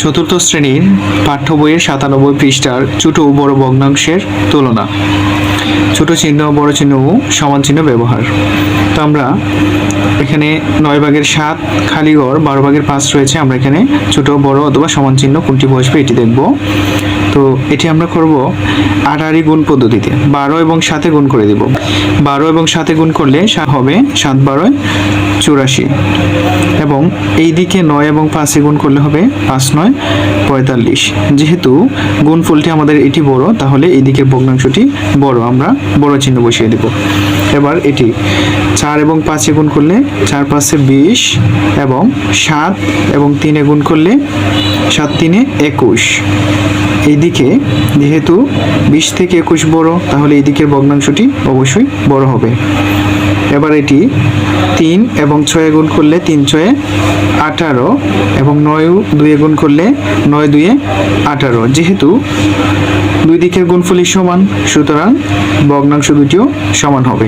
চতুর্থ শ্রেণির পাঠ্য বইয়ের সাতানব্বই পৃষ্ঠার ছোট বড় ভগ্নাংশের তুলনা। ছোট চিহ্ন, বড় চিহ্ন ও সমান চিহ্ন ব্যবহার। তো আমরা এখানে নয় ভাগের সাত খালি ঘর বারো ভাগের পাঁচ রয়েছে। আমরা এখানে ছোট, বড় অথবা সমান চিহ্ন কোনটি বসবে এটি দেখব। তো এটি আমরা করব আড়াআড়ি গুণ পদ্ধতিতে। বারো এবং সাথে গুণ করে দিব। বারো এবং সাথে গুণ করলে হবে সাত বারোয় চুরাশি। এবং এই দিকে নয় এবং পাঁচে গুণ করলে হবে পাঁচ নয় পঁয়তাল্লিশ। যেহেতু গুণফলটি আমাদের এটি বড়, তাহলে এই দিকের ভগ্নাংশটি বড়। আমরা বড় চিহ্ন বসিয়ে দেব। এবার এটি চার এবং পাঁচে গুণ করলে চার পাঁচে বিশ এবং সাত এবং তিনে গুণ করলে সাত তিনে একুশ। এইদিকে যেহেতু বিশ থেকে একুশ বড়, তাহলে এই দিকের ভগ্নাংশটি অবশ্যই বড় হবে। এবার এটি তিন এবং ছয়ে গুণ করলে তিন ছয়ে আঠারো এবং নয় দুয়ে গুণ করলে নয় দুয়ে আঠারো। যেহেতু দুই দিকের গুণফলই সমান, সুতরাং ভগ্নাংশ দুটিও সমান হবে।